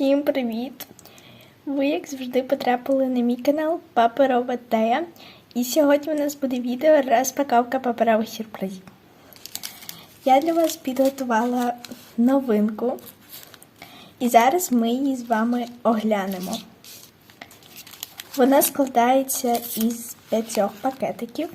Всім привіт! Ви, як завжди, потрапили на мій канал Паперова Тея. І сьогодні у нас буде відео розпаковка паперових сюрпризів. Я для вас підготувала новинку. І зараз ми її з вами оглянемо. Вона складається із п'ятьох пакетиків.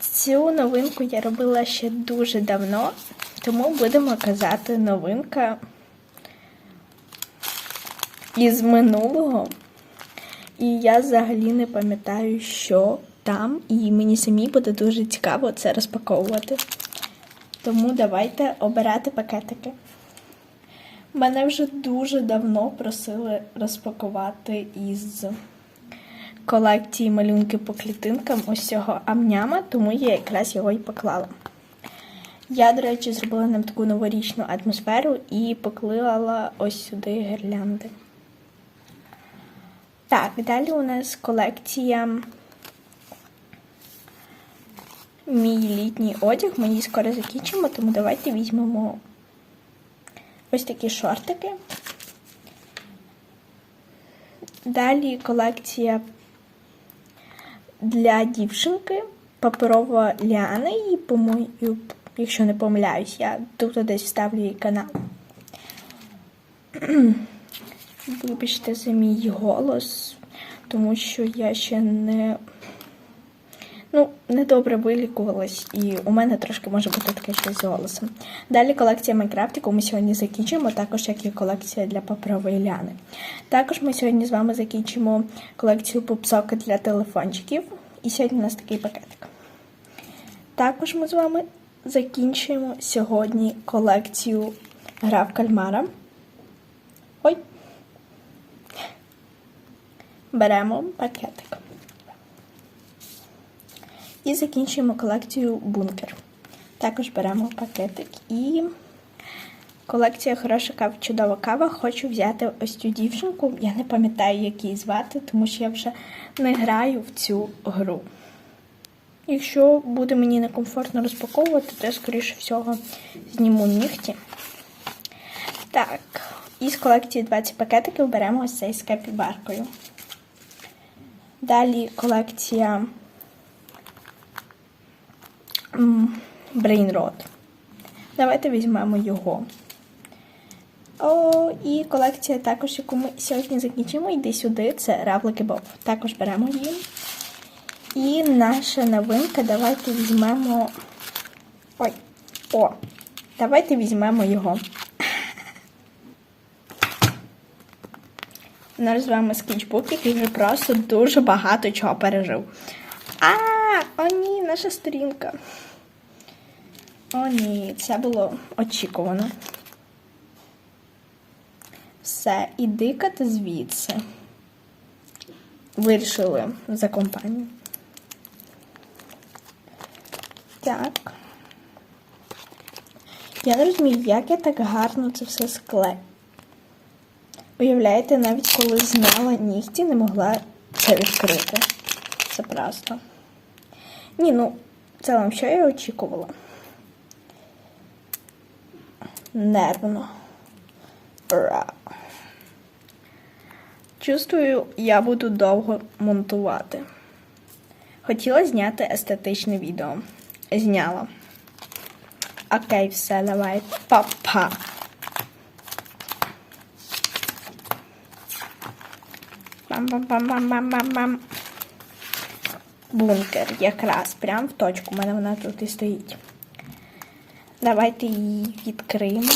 Цю новинку я робила ще дуже давно, тому будемо казати новинка із минулого. І я взагалі не пам'ятаю, що там, і мені самі буде дуже цікаво це розпаковувати. Тому давайте обирати пакетики. Мене вже дуже давно просили розпакувати із колекції малюнки по клітинкам ось цього амняма, тому я якраз його і поклала. Я, до речі, зробила нам таку новорічну атмосферу і поклала ось сюди гірлянди. Так, далі у нас колекція мій літній одяг. Ми її скоро закінчимо, тому давайте візьмемо ось такі шортики. Далі колекція для дівчинки паперова ліана, і, по-моєму, якщо не помиляюсь, я тут десь вставлю її канал. Вибачте за мій голос, тому що я ще не ну, недобре вилікувалась, і у мене трошки може бути таке щось з голосом. Далі колекція Майнкрафт, яку ми сьогодні закінчимо, також як і колекція для паперової ляни. Також ми сьогодні з вами закінчимо колекцію попсока для телефончиків. І сьогодні у нас такий пакетик. Також ми з вами закінчуємо сьогодні колекцію гра в кальмара. Беремо пакетик. І закінчуємо колекцію бункер. Також беремо пакетик і колекція хороша кава, чудова кава. Хочу взяти ось цю дівчинку. Я не пам'ятаю, як її звати, тому що я вже не граю в цю гру. Якщо буде мені некомфортно розпаковувати, то я, скоріше всього, зніму нігті. Так, із колекції 20 пакетиків беремо ось цей з капібаркою. Далі колекція Brainrot. Давайте візьмемо його. О, і колекція також, яку ми сьогодні закінчимо, йди сюди, це равлики Боб. Також беремо її. І наша новинка, давайте візьмемо. Ой, о! Давайте візьмемо його. Нас з вами скетчбук, який вже просто дуже багато чого пережив. А, о ні, наша сторінка. О, ні, це було очікувано. Все, іди-ка ти звідси. Вирішили за компанію. Так. Я не розумію, як я так гарно це все склею. Уявляєте, навіть коли зняла нігті, не могла це відкрити. Це просто. Ні, ну, це вам що я очікувала? Нервно. Ура. Чувствую, я буду довго монтувати. Хотіла зняти естетичне відео. Зняла. Окей, все, давай. Па-па. Бам-бам-бам-бам-бам-бам. Бункер якраз прям в точку. У мене вона тут і стоїть. Давайте її відкриємо.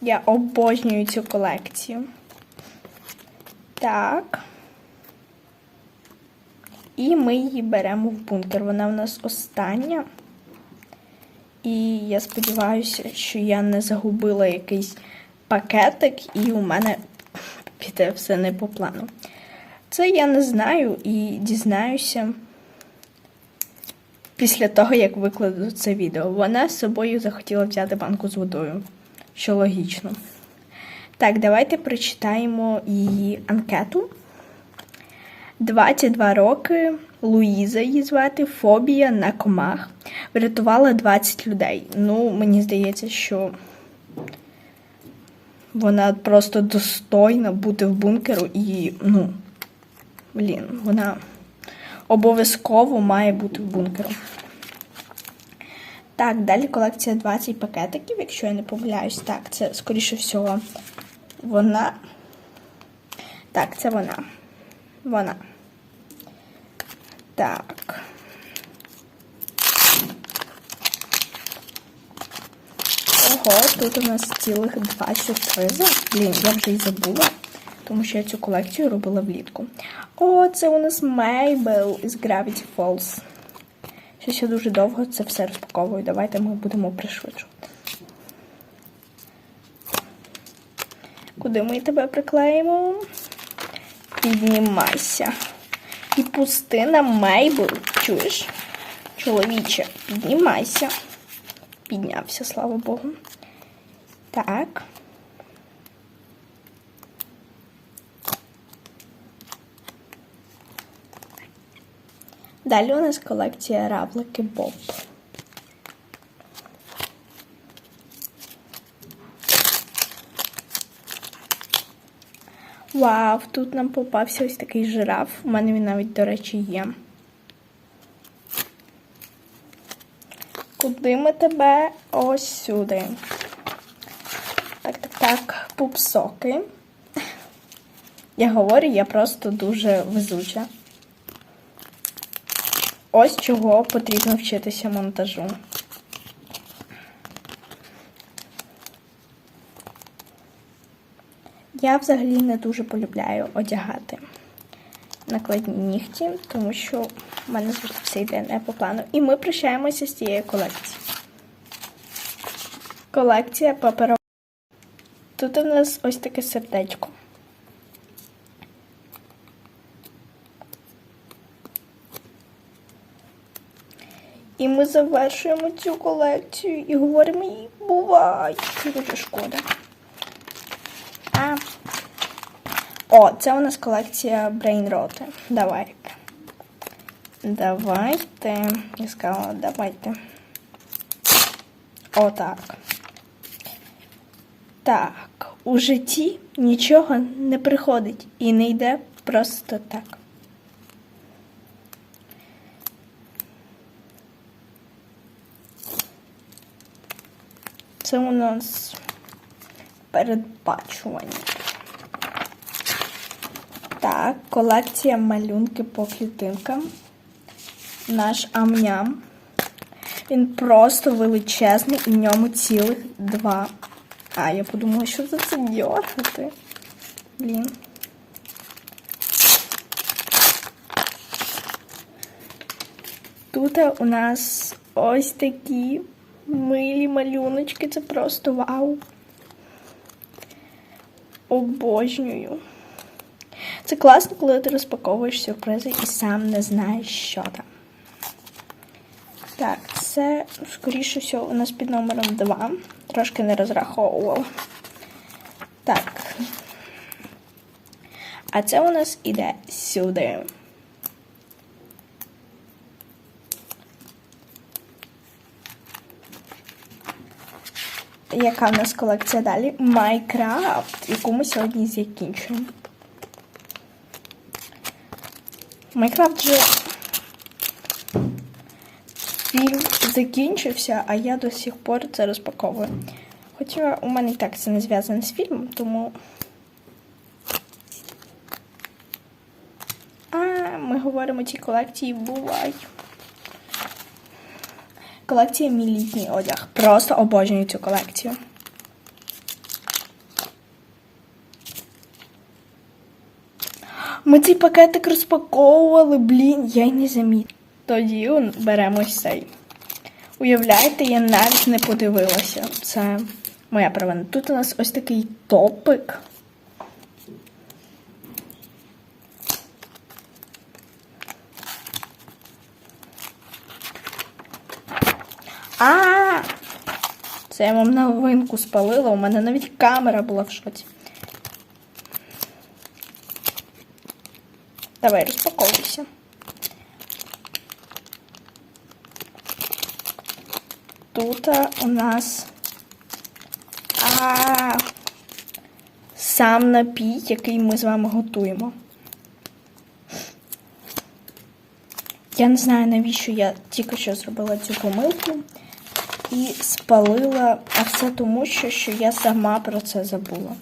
Я обожнюю цю колекцію. Так. І ми її беремо в бункер. Вона в нас остання. І я сподіваюся, що я не загубила якийсь пакетик, і у мене піде все не по плану. Це я не знаю і дізнаюся після того, як викладу це відео. Вона з собою захотіла взяти банку з водою, що логічно. Так, давайте прочитаємо її анкету. 22 роки Луїза її звати, фобія на комах. Врятувала 20 людей. Ну, мені здається, що Вона просто достойна бути в бункеру і, ну, блін, вона обов'язково має бути в бункеру. Так, далі колекція 20 пакетиків, якщо я не помиляюсь. Так, це, скоріше всього, вона. Так, це вона. Вона. Так. Ого, тут у нас цілих два сюрпризи. Блін, я вже й забула, тому що я цю колекцію робила влітку. О, це у нас Мейбл із Gravity Falls. Щось я дуже довго це все розпаковую. Давайте ми будемо пришвидшувати. Куди ми тебе приклеїмо? Піднімайся. І пусти на Мейбл. Чуєш? Чоловіче, піднімайся. Піднявся, слава Богу. Так. Далі у нас колекція равлики Боб. Вау, тут нам попався ось такий жираф. У мене він навіть, до речі, є. Куди ми тебе? Ось сюди. Так, так, так, пупсоки. Я говорю, я просто дуже везуча. Ось чого потрібно вчитися монтажу. Я взагалі не дуже полюбляю одягати накладні нігті, тому що в мене завжди все йде не по плану. І ми прощаємося з цією колекцією. Колекція паперова. Тут у нас ось таке сердечко. І ми завершуємо цю колекцію і говоримо їй бувай. Це дуже шкода. А. О, це у нас колекція Брейнроти. Давайте. Давайте. Я сказала, давайте. Отак. Так. У житті нічого не приходить і не йде просто так. Це у нас передбачування. Так, колекція малюнки по клітинкам. Наш амням. Він просто величезний і в ньому цілих два. А, я подумала, що за це дьоргати. Блін. Тут у нас ось такі милі малюночки. Це просто вау. Обожнюю. Це класно, коли ти розпаковуєш сюрпризи і сам не знаєш, що там. Так, це, скоріше всього, у нас під номером 2. Трошки не розраховувала. Так. А це у нас іде сюди. Яка в нас колекція далі? Майкрафт, яку ми сьогодні закінчуємо. Майкрафт вже фільм закінчився, а я до сих пор це розпаковую. Хоча у мене і так це не зв'язано з фільмом, тому. А, ми говоримо ці колекції бувай. Колекція мій літній одяг. Просто обожнюю цю колекцію. Ми цей пакетик розпаковували, блін, я й не замітила. Тоді беремо цей. Уявляєте, я навіть не подивилася. Це моя провина. Тут у нас ось такий топик. А! Це я вам новинку спалила. У мене навіть камера була в шоці. Давай розпаковуйся. Тут у нас. А сам напій, який ми з вами готуємо. Я не знаю, навіщо я тільки що зробила цю помилку і спалила, а все тому, що, що я сама про це забула.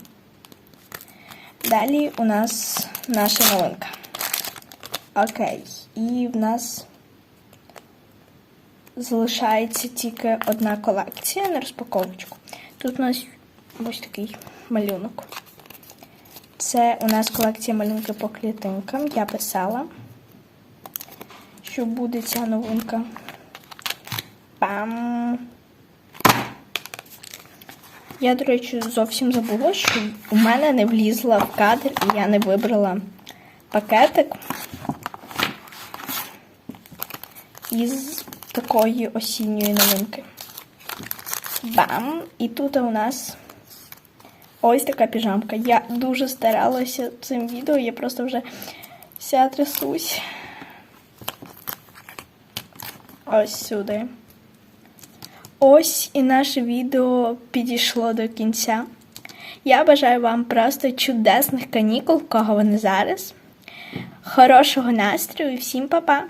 Далі у нас наша новинка. Окей, і в нас залишається тільки одна колекція на розпаковочку. Тут у нас ось такий малюнок. Це у нас колекція малюнки по клітинкам. Я писала, що буде ця новинка. Пам! Я, до речі, зовсім забула, що у мене не влізла в кадр і я не вибрала пакетик із такої осінньої новинки. Бам! І тут у нас ось така піжамка. Я дуже старалася цим відео, я просто вже вся трясусь. Ось сюди. Ось і наше відео підійшло до кінця. Я бажаю вам просто чудесних канікул, кого вони зараз. Хорошого настрою і всім па-па!